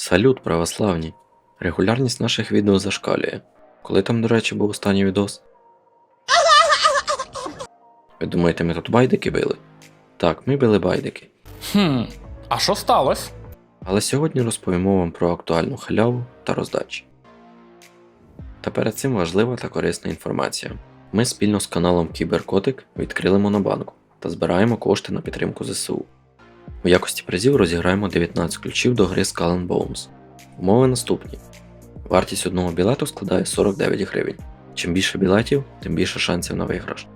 Салют, православні! Регулярність наших відео зашкалює. Коли там, до речі, був останній відос? Ви думаєте, ми тут байдики били? Так, ми били байдики. Хм, а що сталося? Але сьогодні розповімо вам про актуальну халяву та роздачі. Та перед цим важлива та корисна інформація. Ми спільно з каналом Кіберкотик відкрили монобанку та збираємо кошти на підтримку ЗСУ. У якості призів розіграємо 19 ключів до гри Skull and Bones. Умови наступні: вартість одного білету складає 49 гривень. Чим більше білетів, тим більше шансів на виграш.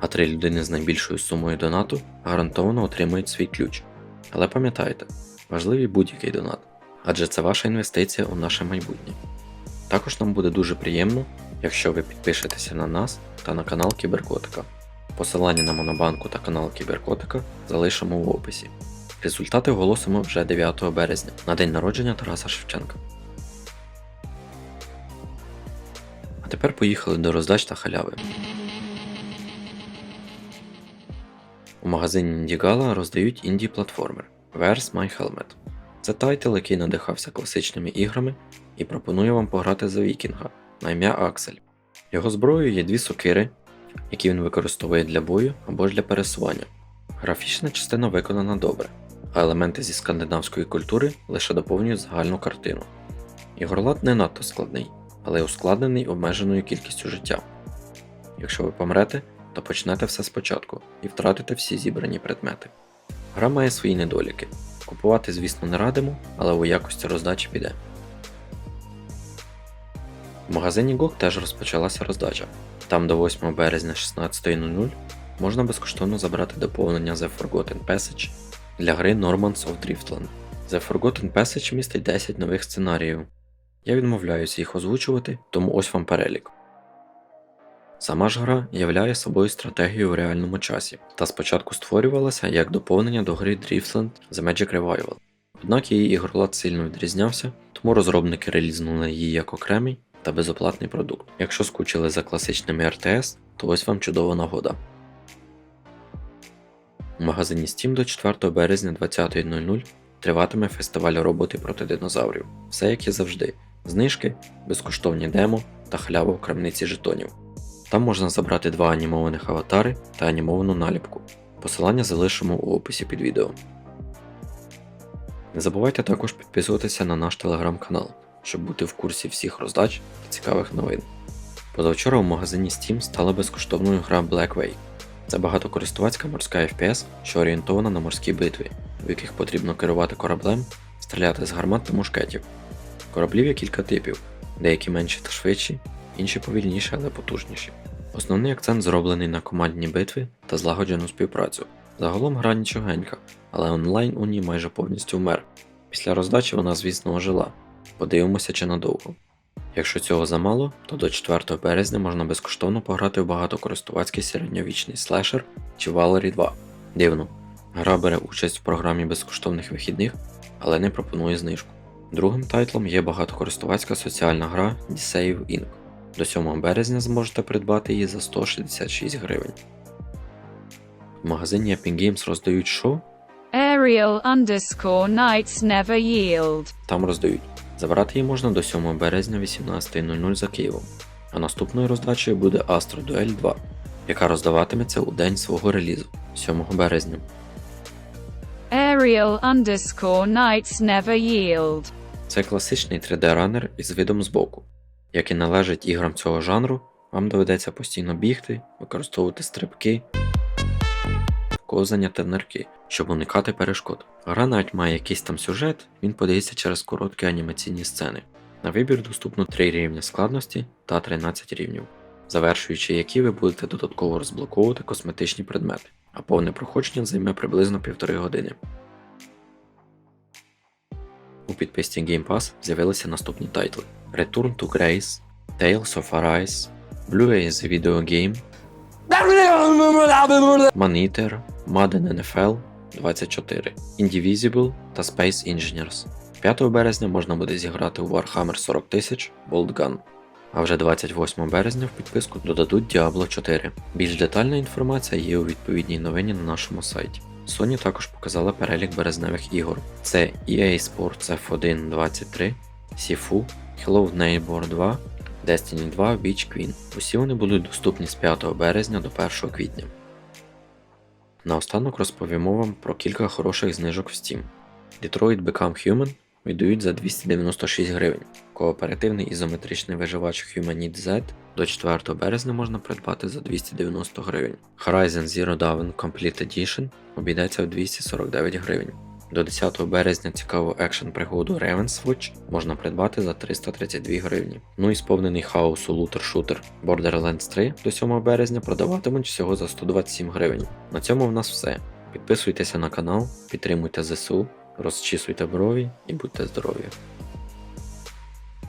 А три людини з найбільшою сумою донату гарантовано отримують свій ключ. Але пам'ятайте, важливий будь-який донат, адже це ваша інвестиція у наше майбутнє. Також нам буде дуже приємно, якщо ви підпишетеся на нас та на канал Кіберкотика. Посилання на Монобанку та канал Кіберкотика залишимо в описі. Результати оголосимо вже 9 березня на день народження Тараса Шевченка. А тепер поїхали до роздач та халяви. У магазині Indiegogo роздають інді-платформер Where's My Helmet. Це тайтл, який надихався класичними іграми і пропонує вам пограти за вікінга на ім'я Аксель. Його зброєю є дві сокири, які він використовує для бою або ж для пересування. Графічна частина виконана добре, а елементи зі скандинавської культури лише доповнюють загальну картину. Ігролад не надто складний, але ускладнений обмеженою кількістю життя. Якщо ви помрете, то почнете все спочатку і втратите всі зібрані предмети. Гра має свої недоліки. Купувати, звісно, не радимо, але у якості роздачі піде. В магазині GOG теж розпочалася роздача. Там до 8 березня 16.00 можна безкоштовно забрати доповнення The Forgotten Passage для гри Normans of Driftland. The Forgotten Passage містить 10 нових сценаріїв. Я відмовляюся їх озвучувати, тому ось вам перелік. Сама ж гра являє собою стратегію в реальному часі та спочатку створювалася як доповнення до гри Driftland The Magic Revival. Однак її ігролад сильно відрізнявся, тому розробники релізнули її як окремий та безоплатний продукт. Якщо скучили за класичними RTS, то ось вам чудова нагода. У магазині Steam до 4 березня 20.00 триватиме фестиваль роботи проти динозаврів. Все як і завжди: знижки, безкоштовні демо та халява в крамниці жетонів. Там можна забрати два анімованих аватари та анімовану наліпку. Посилання залишимо у описі під відео. Не забувайте також підписуватися на наш телеграм-канал, щоб бути в курсі всіх роздач та цікавих новин. Позавчора у магазині Steam стала безкоштовною гра Black Way. Це багатокористувацька морська FPS, що орієнтована на морські битви, в яких потрібно керувати кораблем, стріляти з гармат та мушкетів. Кораблів є кілька типів, деякі менші та швидші, інші повільніші, але потужніші. Основний акцент зроблений на командні битви та злагоджену співпрацю. Загалом гра нічогенька, але онлайн у ній майже повністю вмер. Після роздачі вона, звісно, ожила. Подивимося чи надовго. Якщо цього замало, то до 4 березня можна безкоштовно пограти в багатокористувацький середньовічний слешер чи Valerie 2. Дивно, гра бере участь в програмі безкоштовних вихідних, але не пропонує знижку. Другим тайтлом є багатокористувацька соціальна гра Save Inc. До 7 березня зможете придбати її за 166 гривень. В магазині Epic Games роздають що? Ariel underscore knights never yield. Там роздають. Забрати її можна до 7 березня 18.00 за Києвом. А наступною роздачею буде Astro Duel 2, яка роздаватиметься у день свого релізу 7 березня. Ariel underscore knights never yield. Це класичний 3D-ранер із видом збоку. Як і належить іграм цього жанру, вам доведеться постійно бігти, використовувати стрибки, ковзання та нирки, щоб уникати перешкод. Гра навіть має якийсь там сюжет, він подається через короткі анімаційні сцени. На вибір доступно 3 рівня складності та 13 рівнів, завершуючи які ви будете додатково розблоковувати косметичні предмети, а повне проходження займе приблизно півтори години. У підписці Game Pass з'явилися наступні тайтли: Return to Grace, Tales of Arise, Blue Ace Video Game, Maneater, Madden NFL 24, Indivisible та Space Engineers. 5 березня можна буде зіграти у Warhammer 40 000 Bolt Gun. А вже 28 березня в підписку додадуть Diablo 4. Більш детальна інформація є у відповідній новині на нашому сайті. Sony також показала перелік березневих ігор. Це EA Sports F1 23, Sifu, Hello Neighbor 2, Destiny 2, Witch Queen. Усі вони будуть доступні з 5 березня до 1 квітня. Наостанок розповімо вам про кілька хороших знижок в Steam. Detroit Become Human віддають за 296 гривень. Кооперативний ізометричний виживач Humanit Z до 4 березня можна придбати за 290 гривень. Horizon Zero Dawn Complete Edition обійдеться в 249 гривень. До 10 березня цікаву екшн пригоду Ravenswatch можна придбати за 332 гривні. Ну і сповнений хаосу лутер-шутер Borderlands 3 до 7 березня продаватимуть всього за 127 гривень. На цьому в нас все. Підписуйтеся на канал, підтримуйте ЗСУ, розчісуйте брові і будьте здорові!